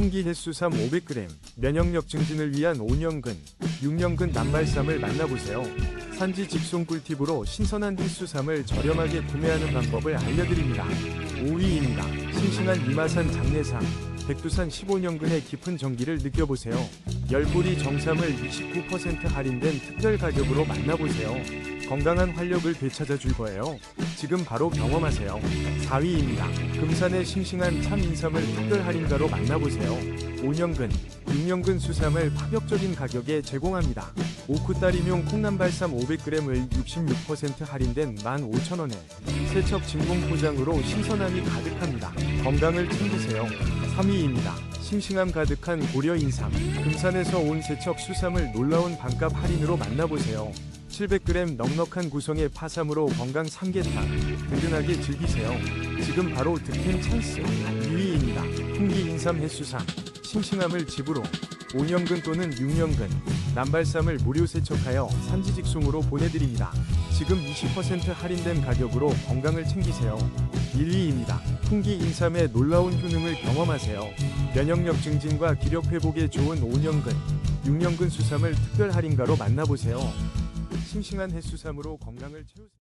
풍기 햇수삼 500g, 면역력 증진을 위한 5년근, 6년근 남발삼을 만나보세요. 산지 직송 꿀팁으로 신선한 햇수삼을 저렴하게 구매하는 방법을 알려드립니다. 5위입니다. 싱싱한 이마산 장내삼, 백두산 15년근의 깊은 정기를 느껴보세요. 열뿌리 정삼을 29% 할인된 특별 가격으로 만나보세요. 건강한 활력을 되찾아 줄 거예요. 지금 바로 경험하세요. 4위입니다. 금산의 싱싱한 참인삼을 특별 할인가로 만나보세요. 5년근, 6년근 수삼을 파격적인 가격에 제공합니다. 오크따리뇽 콩남발삼 500g을 66% 할인된 15,000원에 세척 진공 포장으로 신선함이 가득합니다. 건강을 챙기세요. 3위입니다. 싱싱함 가득한 고려 인삼. 금산에서 온 세척 수삼을 놀라운 반값 할인으로 만나보세요. 700g 넉넉한 구성의 파삼으로 건강 삼계탕 든든하게 즐기세요. 지금 바로 득템 찬스 2위입니다. 풍기 인삼 햇수삼 싱싱함을 집으로 5년근 또는 6년근 남발삼을 무료 세척하여 산지 직송으로 보내드립니다. 지금 20% 할인된 가격으로 건강을 챙기세요. 1위입니다. 풍기 인삼의 놀라운 효능을 경험하세요. 면역력 증진과 기력 회복에 좋은 5년근, 6년근 수삼을 특별 할인가로 만나보세요. 싱싱한 햇수삼으로 건강을 채우세요.